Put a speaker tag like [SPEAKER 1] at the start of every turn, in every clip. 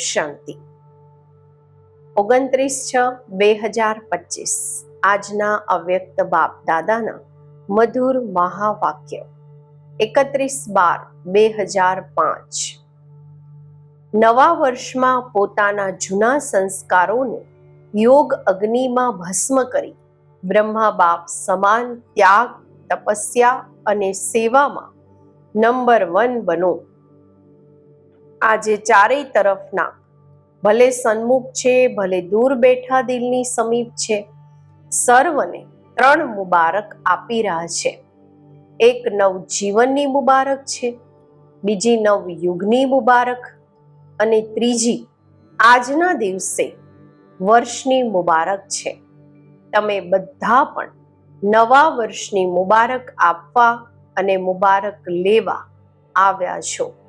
[SPEAKER 1] શાંતિ. ઓગણત્રીસ છ બે હજાર પચીસ. આજના અવ્યક્ત બાપ દાદાના મધુર મહાવાક્ય. એકત્રીસ બાર બે હજાર પાંચ. નવા વર્ષમાં પોતાના જૂના સંસ્કારોને યોગ અગ્નિમાં ભસ્મ કરી બ્રહ્મા બાપ સમાન ત્યાગ, તપસ્યા અને સેવામાં નંબર વન બનો. આજે ચારેય તરફના ભલે સન્મુખ છે, ભલે દૂર બેઠા દિલની સમીપ છે, સર્વને ત્રણ મુબારક આપી રહ્યા છે. એક નવ જીવનની મુબારક છે, બીજી નવ યુગની મુબારક અને ત્રીજી આજના દિવસે વર્ષની મુબારક છે. તમે બધા પણ નવા વર્ષની મુબારક આપવા અને મુબારક લેવા આવ્યા છો.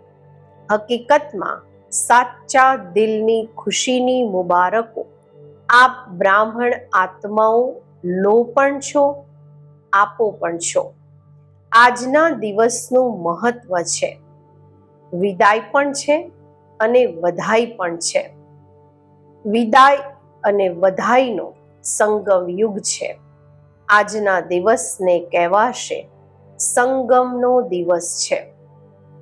[SPEAKER 1] હકીકતમાં સાચા દિલની ખુશીની મુબારકો. આપ બ્રાહ્મણ આત્માઓ, લો પણ છો, આપો પણ છો. આજના દિવસનું મહત્વ છે. વિદાય પણ છે અને વધાઈ પણ છે. વિદાય અને વધાઈનો સંગમ યુગ છે. આજના દિવસને કહેવાશે સંગમનો દિવસ છે.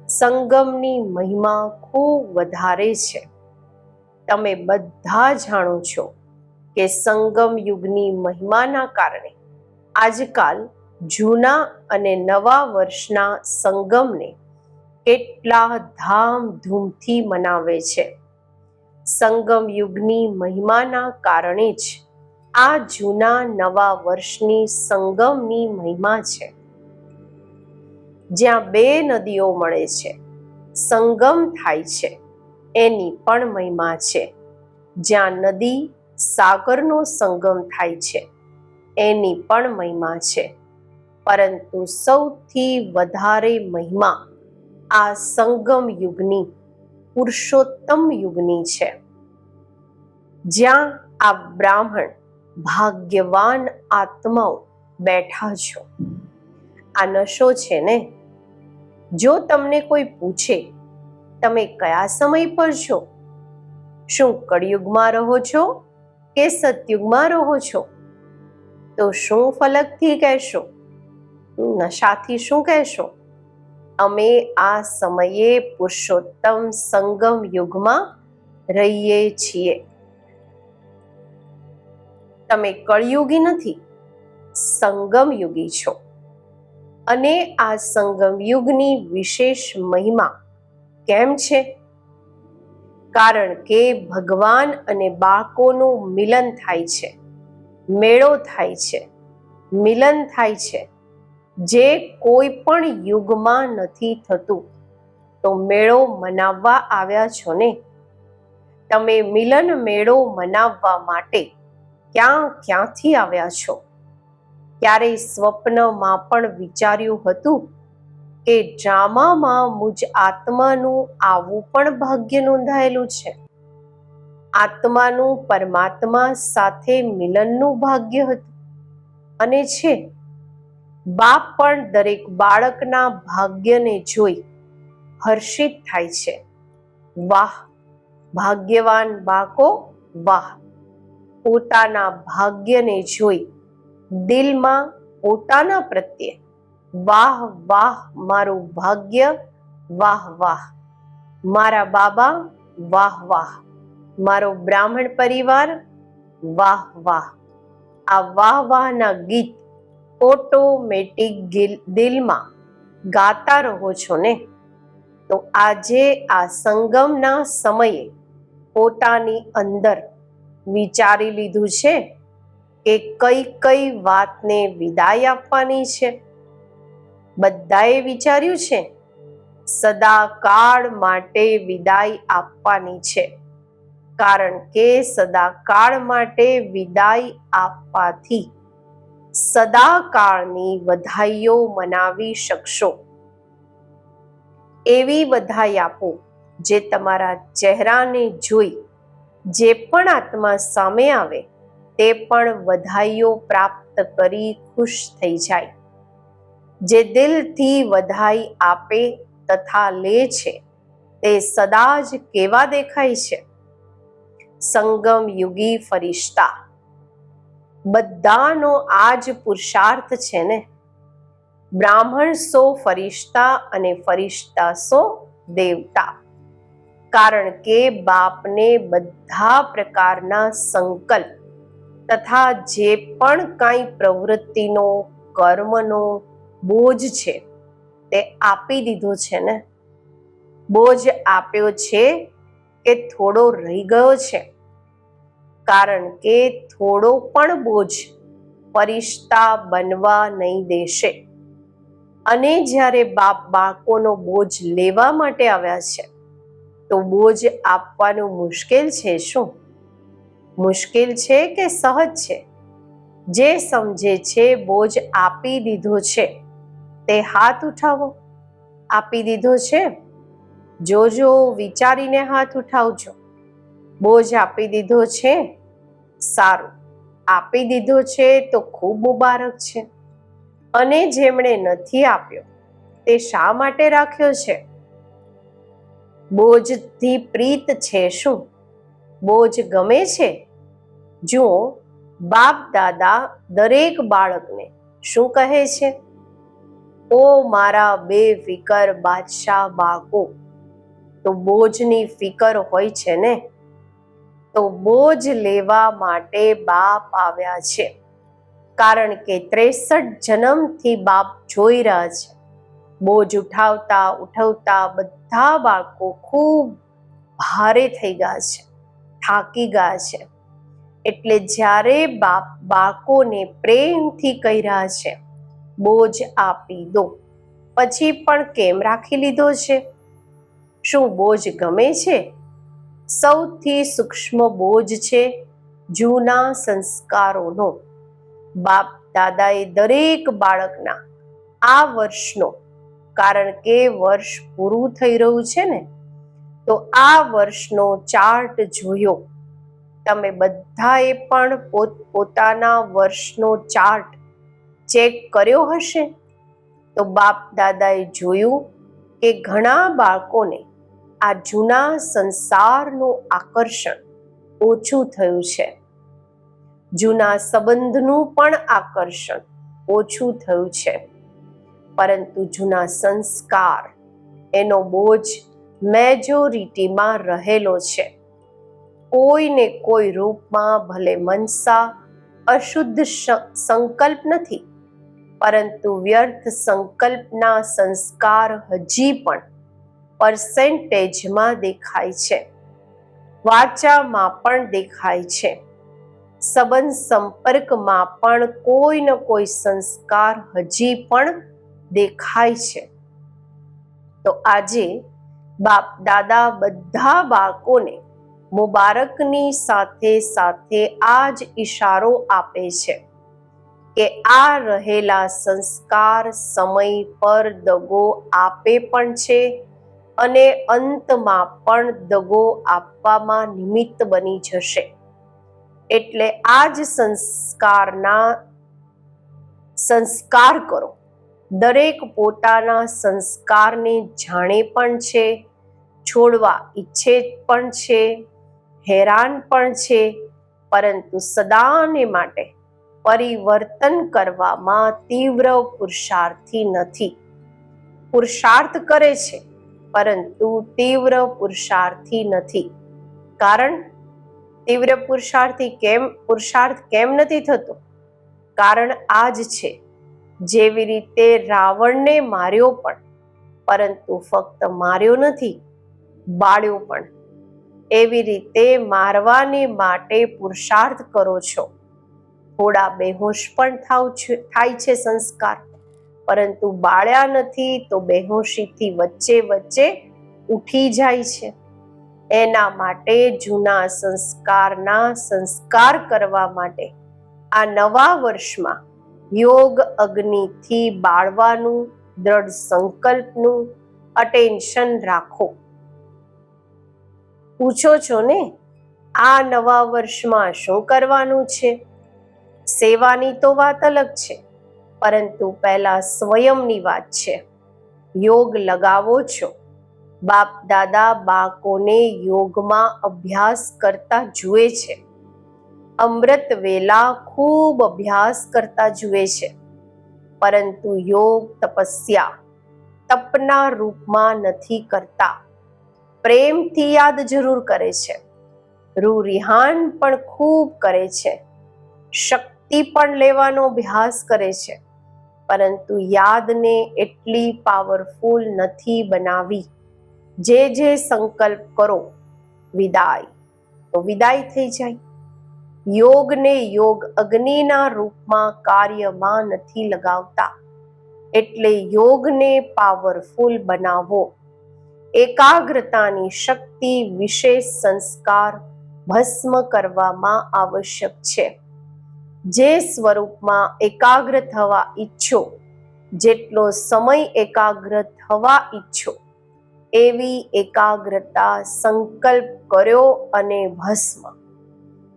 [SPEAKER 1] સંગમની મહિમા ખૂબ વધારે છે. તમે બધા જાણો છો કે સંગમ યુગની મહિમાના કારણે આજકાલ જૂના અને નવા વર્ષના સંગમને કેટલા ધામધૂમથી મનાવે છે. સંગમ યુગની મહિમાના કારણે જ આ જૂના નવા વર્ષની સંગમની મહિમા છે. જ્યાં બે નદીઓ મળે છે. સંગમ થાય છે. એની પણ મહિમા છે. જ્યાં નદી સાગરનો સંગમ થાય છે. એની પણ મહિમા છે. પરંતુ સૌથી વધારે મહિમા આ સંગમ યુગની, પુરુષોત્તમ યુગની છે. જ્યાં આ બ્રાહ્મણ ભાગ્યવાન આત્માઓ બેઠા છો. આ નશો છે ને? જો તમને કોઈ પૂછે, તમે કયા સમય પર છો? શું કળિયુગમાં રહો છો કે સતયુગમાં રહો છો? તો શું ફલકથી કહેશો? નશાથી શું કહેશો? અમે આ સમયે પુરુષોત્તમ સંગમ યુગમાં રહીએ છીએ. તમે કળયુગી નથી સંગમ યુગી છો. અને આ સંગમ યુગની વિશેષ મહિમા કેમ છે? કારણ કે ભગવાન અને બાળકોનું મિલન થાય છે, મેળો થાય છે, મિલન થાય છે. જે કોઈ પણ યુગમાં નથી થતું, તો મેળો મનાવવા આવ્યા છો ને? તમે મિલન મેળો મનાવવા માટે ક્યાં ક્યાંથી આવ્યા છો? ક્યારેય સ્વપ્નમાં પણ વિચાર્યું હતું? કે ડ્રામામાં મુજ આત્માનું આવું પણ ભાગ્ય નોંધાયેલું છે. આત્માનું પરમાત્મા સાથે મિલનનું ભાગ્ય હતું. અને છે, બાપ પણ દરેક બાળકના ભાગ્યને જોઈ હર્ષિત થાય છે. વાહ, ભાગ્યવાન બાકો વાહ. પોતાના ભાગ્યને જોઈ દિલમાં પોતાના પ્રત્યે, વાહ વાહ, મારું ભાગ્ય, વાહ વાહ, મારા બાબા, વાહ વાહ, મારો બ્રાહ્મણ પરિવાર, વાહ વાહ. આ વાહ, વાહના ગીત ઓટોમેટિક દિલમાં ગાતા રહો છો ને? તો આજે આ સંગમના સમયે પોતાની અંદર વિચારી લીધું છે કે કઈ કઈ વાતને વિદાય આપવાની છે? બધાએ વિચાર્યું છે? સદાકાળ માટે વિદાય આપવાની છે. કારણ કે સદાકાળ માટે વિદાય આપવાથી સદાકાળની વધાઈઓ મનાવી શકશો. એવી વધાઈ આપો જે તમારા ચહેરાને જોઈ, જે પણ આત્મા સામે આવે તે પણ વધાઈઓ પ્રાપ્ત કરી ખુશ થઈ જાય. જે દિલથી વધાઈ આપે તથા લે છે, તે સદા જ કેવા દેખાય છે? સંગમ યુગી ફરિશ્તા. બધાનો આ જ પુરુષાર્થ છે ને? બ્રાહ્મણ સો, ફરિશ્તા અને ફરિશ્તા સો, દેવતા. કારણ કે બાપને બધા પ્રકારના સંકલ્પ તથા જે પણ કાંઈ પ્રવૃત્તિનો, કર્મનો બોજ છે, તે આપી દીધો છે ને? બોજ આપ્યો છે કે થોડો રહી ગયો છે. કારણ કે થોડો પણ બોજ પરિષ્ઠા બનવા નહીં દેશે. અને જ્યારે બાપ બાળકોનો બોજ લેવા માટે આવ્યા છે, તો બોજ આપવાનું મુશ્કેલ છે શું? મુશ્કેલ છે કે સહજ છે? જે સમજે છે બોજ આપી દીધો છે, તે હાથ ઉઠાવો. આપી દીધો છે? જોજો વિચારીને હાથ ઉઠાવજો. બોજ આપી દીધો છે? સારું. આપી દીધો છે તો ખૂબ મુબારક છે. અને જેમણે નથી આપ્યો, તે શા માટે રાખ્યો છે? બોજથી પ્રીત છે શું? બોજ ગમે છે? જુઓ બાપ દાદા દરેક બાળકને શું કહે છે? ઓ મારા બે ફિકર બાદશાહ બાળકો, તો બોજની ફિકર હોય છે ને? તો બોજ લેવા માટે બાપ આવ્યા છે. કારણ કે ત્રેસઠ જન્મથી બાપ જોઈ રહ્યા છે. બોજ ઉઠાવતા ઉઠાવતા બધા બાળકો ખૂબ ભારે થઈ ગયા છે, થાકી ગયા છે. એટલે જ્યારે બાપ બાળકોને પ્રેમથી કહી રહ્યા છે, બોજ આપી દો. પછી પણ કેમ રાખી લીધો છે? શું બોજ ગમે છે? સૌથી સૂક્ષ્મ બોજ છે જૂના સંસ્કારોનો. બાપ દાદાએ દરેક બાળકના આ વર્ષનો, કારણ કે વર્ષ પૂરું થઈ રહ્યું છે ને, તો આ વર્ષનો ચાર્ટ જોયો. તમે બધાએ પણ પોત, પોતાના વર્ષનો ચાર્ટ ચેક કર્યો હશે? તો બાપ દાદાએ જોયું કે ઘણા બાળકોને આ જૂના સંસારનું આકર્ષણ ઓછું થયું છે. જૂના સંબંધનું પણ આકર્ષણ ઓછું થયું છે. પરંતુ જૂના સંસ્કાર એનો બોજ મેજોરિટીમાં રહેલો છે. કોઈને કોઈ રૂપમાં ભલે મનસા, અશુદ્ધ સંકલ્પ નથી, પરંતુ વ્યર્થ સંકલ્પના સંસ્કાર હજી પણ પર્સેન્ટેજમાં દેખાય છે. વાચામાં પણ દેખાય છે. સંબંધ સંપર્કમાં પણ કોઈ ન કોઈ સંસ્કાર હજી પણ દેખાય છે. તો આજે બાપ, દાદા બધા બાળકોને મુબારકની સાથે સાથે આ જ ઈશારો આપે છે કે આ રહેલા સંસ્કાર સમય પર દગો આપે પણ છે અને અંતમાં પણ દગો આપવામાં નિમિત્ત બની જશે. એટલે આ જ સંસ્કારના સંસ્કાર કરો. દરેક પોતાના સંસ્કારને જાણે પણ છે, છોડવા ઈચ્છે પણ છે હેરાન પણ છે, પરંતુ સદાને માટે પરિવર્તન કરવામાં તીવ્ર પુરુષાર્થી નથી. પુરુષાર્થ કરે છે, પરંતુ તીવ્ર પુરુષાર્થી નથી. કારણ, તીવ્ર પુરુષાર્થી કેમ, પુરુષાર્થ કેમ નથી થતો? કારણ આ જ છે, જેવી રીતે રાવણને માર્યો પણ, પરંતુ ફક્ત માર્યો નથી, બાળ્યો પણ. એવી રીતે મારવાને માટે પુરુષાર્થ કરો છો. થોડા બેહોશ પણ થાવ થાય છે સંસ્કાર. પરંતુ બાળ્યા નથી તો બેહોશીથી વચ્ચે વચ્ચે ઉઠી જાય છે. એના માટે જૂના સંસ્કારના સંસ્કાર કરવા માટે આ નવા વર્ષમાં યોગ અગ્નિથી બાળવાનું, દ્રઢ સંકલ્પનું અટેન્શન રાખો. પૂછો છો ને, આ નવા વર્ષમાં શું કરવાનું છે? સેવાની તો વાત અલગ છે, પરંતુ પહેલા સ્વયંની વાત છે. યોગ લગાવો છો. બાપ દાદા બાળકોને યોગમાં અભ્યાસ કરતા જુએ છે. અમૃત વેલા ખૂબ અભ્યાસ કરતા જુએ છે. પરંતુ યોગ તપસ્યા, તપના રૂપમાં નથી કરતા. પ્રેમથી યાદ જરૂર કરે છે. રૂ રિહાન પણ ખૂબ કરે છે. શક્તિ પણ લેવાનો અભ્યાસ કરે છે. પરંતુ યાદને એટલી પાવરફુલ નથી બનાવી. જે જે સંકલ્પ કરો, વિદાય. તો વિદાય થઈ જાય. યોગને યોગ અગ્નિના રૂપમાં કાર્યમાં નથી લગાવતા. એટલે યોગને પાવરફુલ બનાવો. એકાગ્રતાની શક્તિ વિશેષ સંસ્કાર ભસ્મ કરવામાં આવશ્યક છે. જે સ્વરૂપમાં એકાગ્ર થવા ઈચ્છો, જેટલો સમય એકાગ્ર થવા ઈચ્છો, એવી એકાગ્રતા સંકલ્પ કર્યો અને ભસ્મ.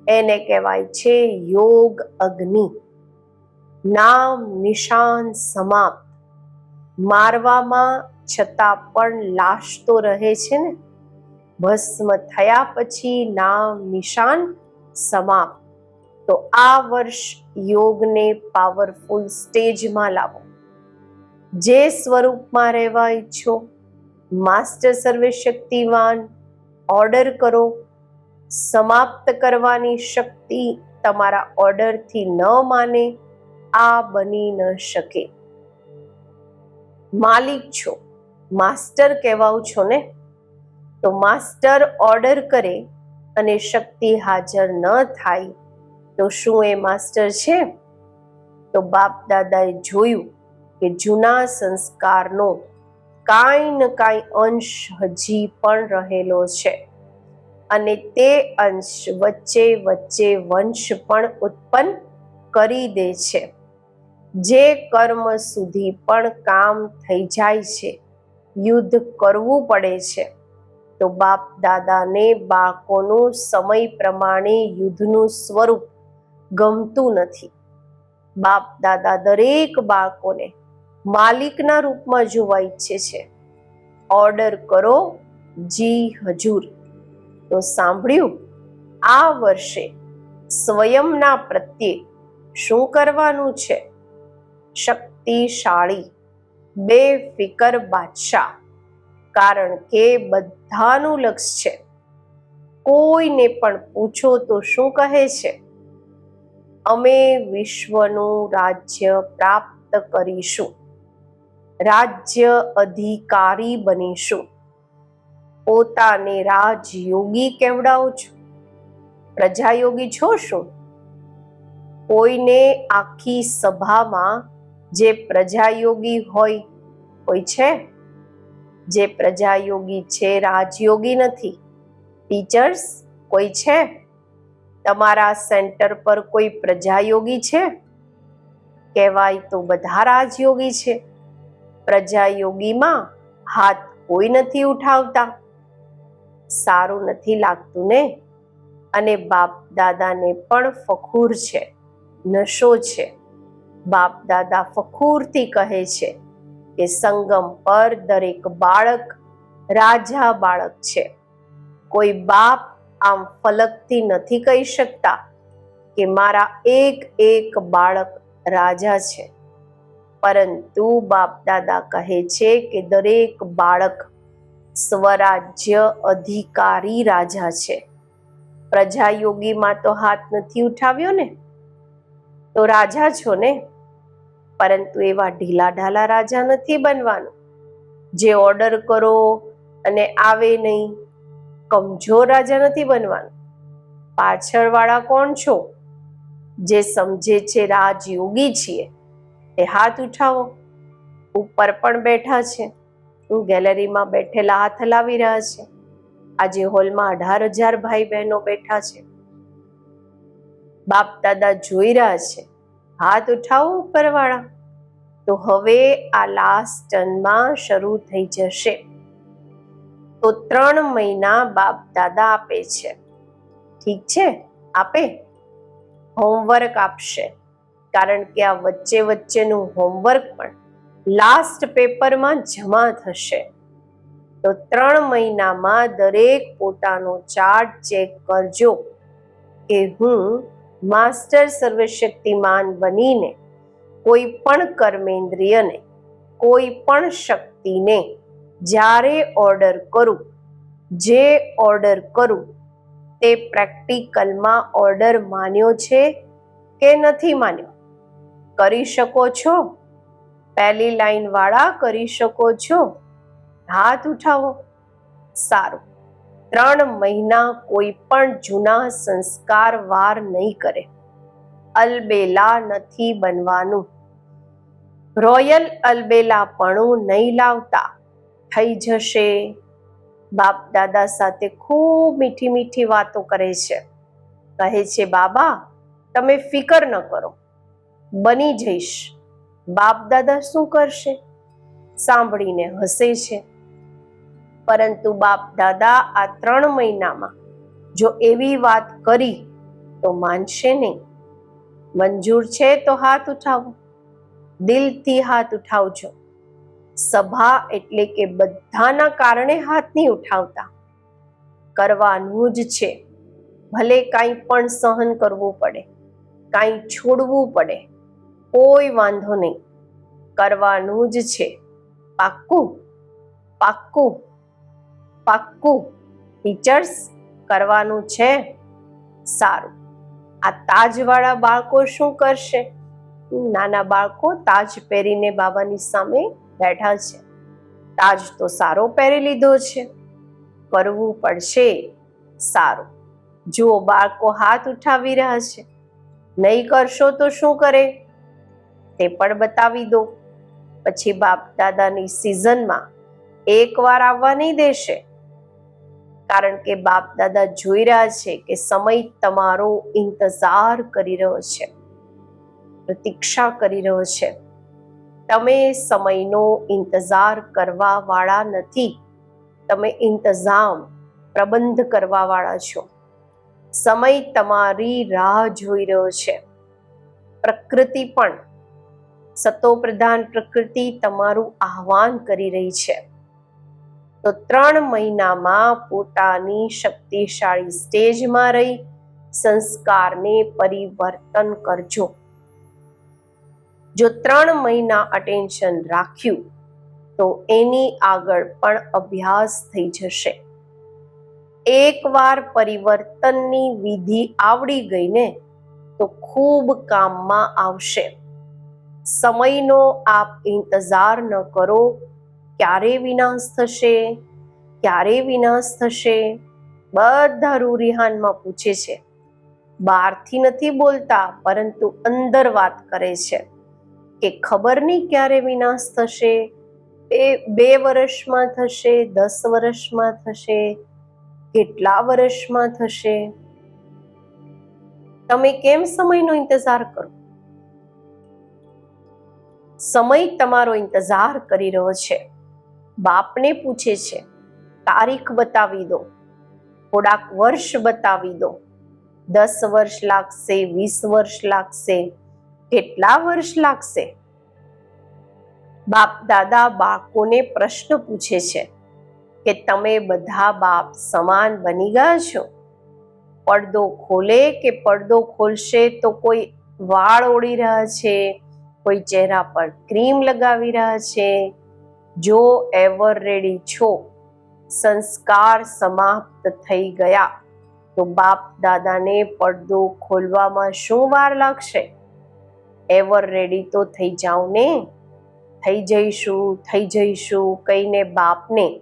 [SPEAKER 1] એને કહેવાય છે યોગ અગ્નિ. નામ નિશાન સમાપ્ત. મારવામાં છતાં પણ લાશ તો રહે છે ને. ભસ્મ થયા પછી નામ નિશાન સમાપ્ત. તો આ વર્ષ યોગને પાવરફુલ સ્ટેજમાં લાવો. જે સ્વરૂપમાં રહેવા ઈચ્છો માસ્ટર સર્વે શક્તિવાન ઓર્ડર કરો. સમાપ્ત કરવાની શક્તિ તમારા ઓર્ડરથી ન માને, આ બની ન શકે. માલિક છો. માસ્ટર કહેવાઓ છો ને, તો માસ્ટર ઓર્ડર કરે અને શક્તિ હાજર ન થાય, તો શું એ માસ્ટર છે? તો બાપ દાદાએ જોયું કે જૂના સંસ્કારનો કાંઈ ન કાંઈ અંશ હજી પણ રહેલો છે અને તે અંશ વચ્ચે વચ્ચે વંશ પણ ઉત્પન્ન કરી દે છે. જે કર્મ સુધી પણ કામ થઈ જાય છે. યુદ્ધ કરવું પડે છે. તો બાપ દાદાને બાળકોનું સમય પ્રમાણે યુદ્ધનું સ્વરૂપ ગમતું નથી. બાપ દાદા દરેક બાળકોને માલિકના રૂપમાં જોવા ઈચ્છે છે. ઓર્ડર કરો, જી હજુર. તો સાંભળ્યું? આ વર્ષે સ્વયંના પ્રત્યે શું કરવાનું છે? શક્તિશાળી બે ફિકર બાદશાહ. કારણ કે બધાનું લક્ષ છે. કોઈને પણ પૂછો તો શું કહે છે? અમે વિશ્વનું રાજ્ય પ્રાપ્ત કરીશું. રાજ્ય અધિકારી બનીશું. પોતાને રાજયોગી કેવડાવો છો પ્રજાયોગી છો શું? કોઈને આખી સભામાં જે પ્રજાયોગી હોય કોઈ છે. જે પ્રજાયોગી છે, રાજયોગી નથી. ટીચર્સ કોઈ છે? તમારા સેન્ટર પર કોઈ પ્રજાયોગી છે? કહેવાય તો બધા રાજયોગી છે. પ્રજાયોગીમાં હાથ કોઈ નથી ઉઠાવતા. સારું નથી લાગતું ને? અને બાપ દાદાને પણ ફખૂર છે, નશો છે. બાપ દાદા ફખૂરથી કહે છે કે સંગમ પર દરેક બાળક રાજા બાળક છે. કોઈ બાપ આમ ફલકથી નથી કહી શકતા કે મારા એક એક બાળક રાજા છે. પરંતુ બાપ દાદા કહે છે કે દરેક બાળક સ્વરાજ્ય અધિકારી રાજા છે. પ્રજાયોગીમાં તો હાથ નથી ઉઠાવ્યો ને? તો રાજા છો ને? પરંતુ એવા ઢીલા ઢાલા રાજા નથી બનવાનું. જે ઓર્ડર કરો અને આવે નહીં, કમજોર રાજા નથી બનવાનું. પાછળવાળા કોણ છો? જે સમજે છે રાજયોગી છીએ, એ હાથ ઉઠાવો. ઉપર પણ બેઠા છે, હું ગેલેરીમાં બેઠેલા હાથ હલાવી રહ્યા છે. આજે હોલમાં અઢાર હજાર ભાઈ બહેનો બેઠા છે. બાપ દાદા જોઈ રહ્યા છે. હાથ ઉઠાવો ઉપરવાળા. તો હવે આ લાસ્ટ ટર્નમાં શરૂ થઈ જશે. તો ત્રણ મહિના બાપ દાદા આપે છે. ઠીક છે? આપે? હોમવર્ક આપશે. કારણ કે આ વચ્ચે વચ્ચેનું હોમવર્ક પણ લાસ્ટ પેપરમાં જમા થશે. તો ત્રણ મહિનામાં દરેક પોતાનો ચાર્ટ ચેક કરજો કે હું માસ્ટર સર્વશક્તિમાન બનીને કોઈ પણ કર્મેન્દ્રિયને, કોઈ પણ શક્તિને જ્યારે ઓર્ડર કરું, જે ઓર્ડર કરું, તે પ્રેક્ટિકલમાં ઓર્ડર માન્યો છે કે નથી માન્યો? કરી શકો છો? પહેલી લાઈન વાળા કરી શકો છો? હાથ ઉઠાવો. સારું. ત્રણ મહિના કોઈ પણ જૂના સંસ્કાર વાર નહીં કરે. અલબેલા નથી બનવાનું. રોયલ અલબેલાપણું નહીં લાવતા. થઈ જશે. બાપ દાદા સાથે ખૂબ મીઠી મીઠી વાતો કરે છે. કહે છે, બાબા, તમે ફિકર ન કરો. બની જઈશ. બાપ દાદા શું કરશે? સાંભળીને હસે છે. પરંતુ બાપ દાદા આ ત્રણ મહિનામાં જો એવી વાત કરી તો માનશે નહીં. મંજૂર છે તો હાથ ઉઠાવો. દિલથી હાથ ઉઠાવજો. સભા એટલે કે બધાના કારણે હાથ નહીં ઉઠાવતા. કરવાનું જ છે. ભલે કાંઈ પણ સહન કરવું પડે. કાંઈ છોડવું પડે. કોઈ વાંધો નહીં. કરવાનું જ છે. પાક્કું? પાક્કું? પાક્કું? ટીચર્સ કરવાનું છે. સારું. આ તાજવાળા બાળકો શું કરશે? નાના બાળકો તાજ પહેરીને બાબાની સામે બેઠા છે. તાજ તો સારો પહેરી લીધો છે. કરવું પડશે સારું. જુઓ, બાળકો હાથ ઉઠાવી રહ્યા છે. નહીં કરશો તો શું કરે? તે પણ બતાવી દો. પછી બાપ દાદાની સિઝનમાં એકવાર આવવા નહીં દેશે. કારણ કે બાપ દાદા જોઈ રહ્યા છે કે સમય તમારો ઇંતજાર કરી રહ્યો છે. પ્રતીક્ષા કરી રહ્યો છે. તમે સમયનો ઇંતજાર કરવા વાળા નથી. તમે ઇંતજામ પ્રબંધ કરવા વાળા છો. સમય તમારી રાહ જોઈ રહ્યો છે. પ્રકૃતિ પણ સતોપ્રધાન પ્રકૃતિ તમારું આહવાન કરી રહી છે. તો ત્રણ મહિનામાં પોતાની શક્તિશાળી સ્ટેજમાં રહી, સંસ્કારને પરિવર્તન કરજો. જો ત્રણ મહિના અટેન્શન રાખ્યું, તો એની આગળ પણ અભ્યાસ થઈ જશે. એકવાર પરિવર્તનની વિધિ આવડી ગઈ ને, તો ખૂબ કામમાં આવશે. સમયનો આપ ઇંતજાર ન કરો ક્યારે વિનાશ થશે? ક્યારે વિનાશ થશે? બધા રૂરિહાનમાં પૂછે છે. બહારથી નથી બોલતા, પરંતુ અંદર વાત કરે છે કે ખબર નહીં ક્યારે વિનાશ થશે? એ બે વર્ષમાં થશે, દસ વર્ષમાં થશે, કેટલા વર્ષમાં થશે? તમે કેમ સમયનો ઇંતજાર કરો? સમય તમારો ઇંતજાર કરી રહ્યો છે. બાપને પૂછે છે, તારીખ બતાવી દો, થોડાક વર્ષ બતાવી દો, દસ વર્ષ લાગશે, વીસ વર્ષ લાગશે, કેટલા વર્ષ લાગશે? બાપ દાદા બાળકોને પ્રશ્ન પૂછે છે કે, તમે બધા બાપ સમાન બની ગયા છો? પડદો ખોલે કે પડદો ખોલશે તો કોઈ વાળ ઓળી રહ્યા છે, કોઈ ચહેરા પર ક્રીમ લગાવી રહ્યા છે જો એવર રેડી છો, સંસ્કાર સમાપ્ત થઈ ગયા, તો બાપ દાદાને પડદો ખોલવામાં શું વાર લાગશે? એવર રેડી તો થઈ જાઓ ને? થઈ જઈશું થઈ જઈશું, કહીને બાપને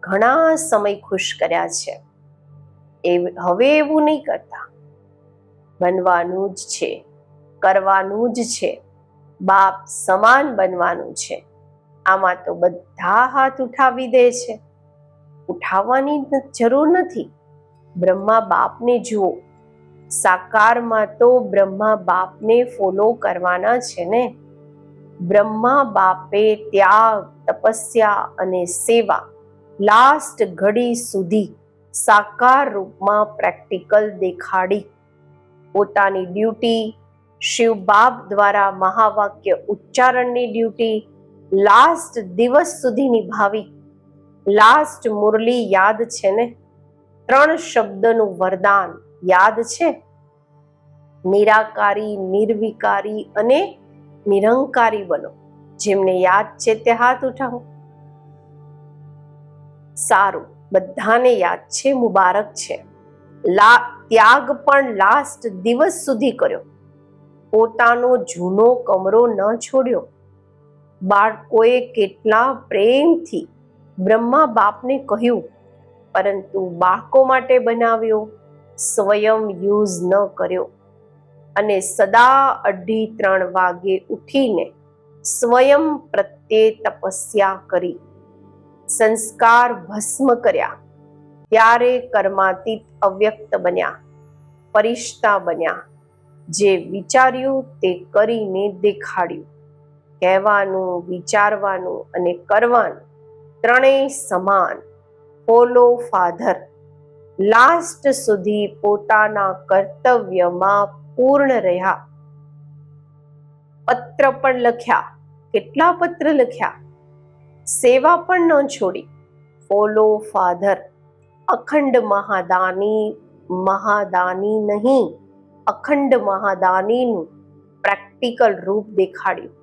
[SPEAKER 1] ઘણા સમય ખુશ કર્યા છે. એ હવે એવું નહીં કરતા. બનવાનું જ છે, કરવાનું જ છે. બાપ સમાન બનવાનું છે. આમાં તો બધા હાથ ઉઠાવી દે છે. ઉઠાવવાની જરૂર નથી. બ્રહ્મા બાપને જુઓ. સાકારમાં તો બ્રહ્મા બાપને ફોલો કરવાના છે ને? બ્રહ્મા બાપે ત્યાગ, તપસ્યા અને સેવા લાસ્ટ ઘડી સુધી સાકાર રૂપમાં પ્રેક્ટિકલ દેખાડી. પોતાની ડ્યુટી શિવ બાપ દ્વારા મહાવાક્ય ઉચ્ચારણની ડ્યુટી લાસ્ટ દિવસ સુધી નિભાવી. લાસ્ટ મુરલી યાદ છે ને? ત્રણ શબ્દનું વરદાન યાદ છે? નિરાકારી, નિર્વિકારી અને નિરંકારી બનો. જેમને યાદ છે તે હાથ ઉઠાવો. સારું, બધાને યાદ છે, મુબારક છે. લા, ત્યાગ પણ લાસ્ટ દિવસ સુધી કર્યો. પોતાનો જૂનો કમરો ન છોડ્યો. બાળકોએ કેટલા પ્રેમથી બ્રહ્મા બાપને કહ્યું, પરંતુ બાળકો માટે બનાવ્યો સ્વયં યુઝ ન કર્યો અને સદા અઢી ત્રણ વાગે ઉઠીને સ્વયં પ્રત્યે તપસ્યા કરી, સંસ્કાર ભસ્મ કર્યા, ત્યારે કર્માતીત અવ્યક્ત બન્યા, પરિષ્ઠા બન્યા, જે વિચાર્યું તે કરીને દેખાડ્યું. કહેવાનું, વિચારવાનું અને કરવાનું ત્રણેય સમાન. ફોલો ફાધર લાસ્ટ સુધી પોતાના કર્તવ્યમાં પૂર્ણ રહ્યા. પત્ર પણ લખ્યા. કેટલા પત્ર લખ્યા? સેવા પણ ન છોડી. ફોલો ફાધર અખંડ મહાદાની મહાદાની નહીં. અખંડ મહાદાનીનું પ્રેક્ટિકલ રૂપ દેખાડ્યું.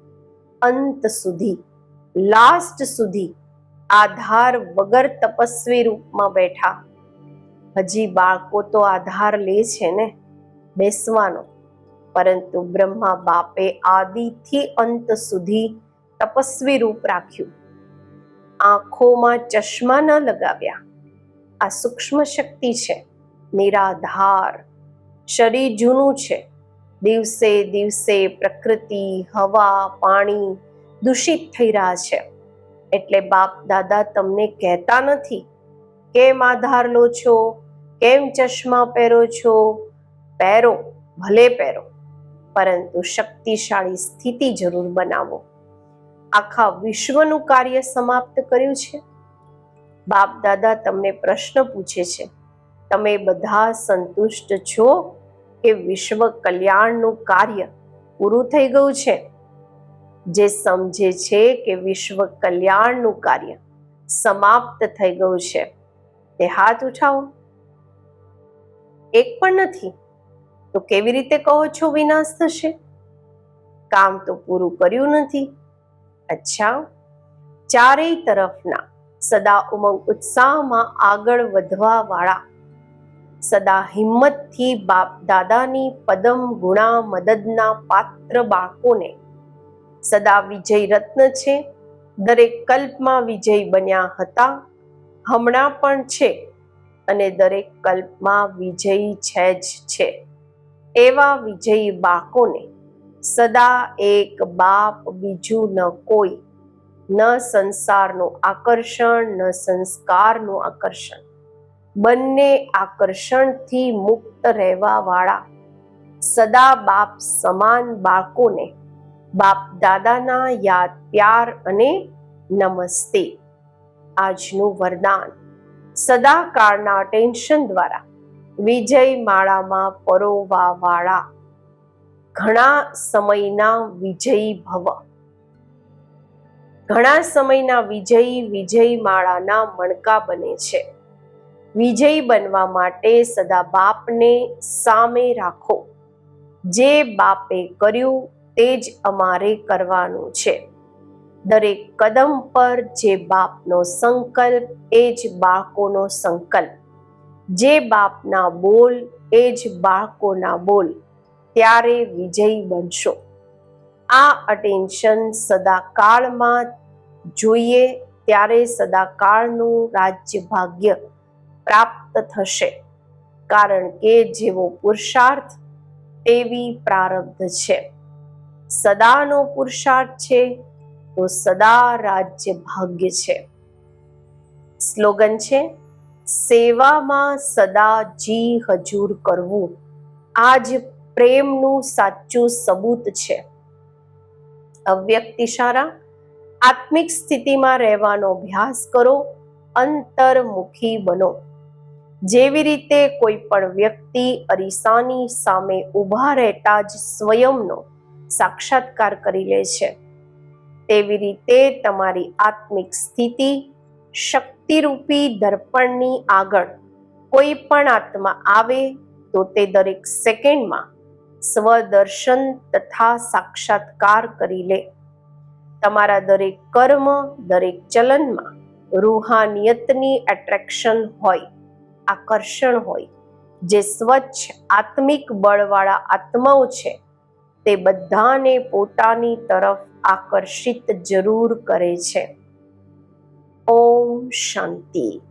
[SPEAKER 1] અંત સુધી લાસ્ટ સુધી આધાર વગર તપસ્વી રૂપમાં બેઠા. હજી બાળકો તો આધાર લે છે ને, બેસવાનો. પરંતુ બ્રહ્મા બાપે આદિથી અંત સુધી તપસ્વી રૂપ રાખ્યું. આંખોમાં ચશ્મા ન લગાવ્યા. આ સૂક્ષ્મ શક્તિ છે, નિરાધાર. શરીર જૂનું છે. દિવસે દિવસે પ્રકૃતિ, હવા, પાણી દૂષિત થઈ રહ્યા છે. એટલે બાપ, દાદા તમને કહેતા નથી કેમ આધાર લો છો, કેમ ચશ્મા પહેરો છો? પહેરો, ભલે પહેરો, પરંતુ શક્તિશાળી સ્થિતિ જરૂર બનાવો. આખા વિશ્વનું કાર્ય સમાપ્ત કર્યું છે. બાપ, દાદા તમને પ્રશ્ન પૂછે છે, તમે બધા સંતુષ્ટ છો? કે વિશ્વ કલ્યાણનું કાર્ય પૂરું થઈ ગયું છે. જે સમજે છે કે વિશ્વ કલ્યાણનું કાર્ય સમાપ્ત થઈ ગયું છે. તે હાથ ઉઠાવો. એક પણ નથી, તો કેવી રીતે કહો છો વિનાશ થશે? કામ તો પૂરું કર્યું નથી. અચ્છા, ચારેય તરફના સદા ઉમંગ ઉત્સાહમાં આગળ વધવા વાળા સદા હિંમતથી બાપ દાદાની પદમ ગુણા મદદના પાત્ર બાકોને સદા વિજય રત્ન છે. દરેક કલ્પમાં વિજય બન્યા હતા. હમણાં પણ છે અને દરેક કલ્પમાં વિજયી છે જ છે. એવા વિજયી બાકોને સદા એક બાપ બીજું ન કોઈ. ન સંસારનું આકર્ષણ, ન સંસ્કારનું આકર્ષણ. બંને આકર્ષણથી મુક્ત રહેવા વાળા સદા બાપ સમાન બાળકોને બાપ દાદાના યાદ, પ્યાર અને નમસ્તે. આજનું વરદાન. સદાકાળના ટેન્શન દ્વારા વિજય માળામાં પરોવા વાળા ઘણા સમયના વિજયી ભવ. ઘણા સમયના વિજયી વિજય માળાના મણકા બને છે. વિજયી બનવા માટે સદા બાપને સામે રાખો. જે બાપે કર્યું તે જ અમારે કરવાનું છે. દરેક કદમ પર જે બાપનો સંકલ્પ, એ જ બાળકોનો સંકલ્પ. જે બાપના બોલ, એ જ બાળકોના બોલ. ત્યારે વિજયી બનશો. આ અટેન્શન સદાકાળમાં જોઈએ, ત્યારે સદાકાળનું રાજ્ય ભાગ્ય પ્રાપ્ત થશે. કારણ કે જેવો પુરુષાર્થ તેવી પ્રારબ્ધ છે. સદાનો પુરુષાર્થ છે તો સદા રાજ્ય ભાગ્ય છે. સ્લોગન છે, સેવામાં સદા જી હજૂર કરવું. આ જ પ્રેમનું સાચું સબૂત છે. અવ્યક્ત ઇશારા આત્મિક સ્થિતિમાં રહેવાનો અભ્યાસ કરો, અંતર્મુખી બનો. જેવી રીતે કોઈ પણ વ્યક્તિ અરીસાની સામે ઊભા રહેતા જ સ્વયંનો સાક્ષાત્કાર કરી લે છે. તેવી રીતે તમારી આત્મિક સ્થિતિ, શક્તિરૂપી દર્પણની આગળ કોઈ પણ આત્મા આવે તો તે દરેક સેકન્ડમાં સ્વદર્શન તથા સાક્ષાત્કાર કરી લે. તમારા દરેક કર્મ, દરેક ચલનમાં રૂહાનિયતની એટ્રેક્શન હોય. આકર્ષણ હોય, જે સ્વચ્છ, આત્મિક બળવાળા આત્માઓ છે, તે બધાને પોતાની તરફ આકર્ષિત જરૂર કરે છે. ઓમ શાંતિ.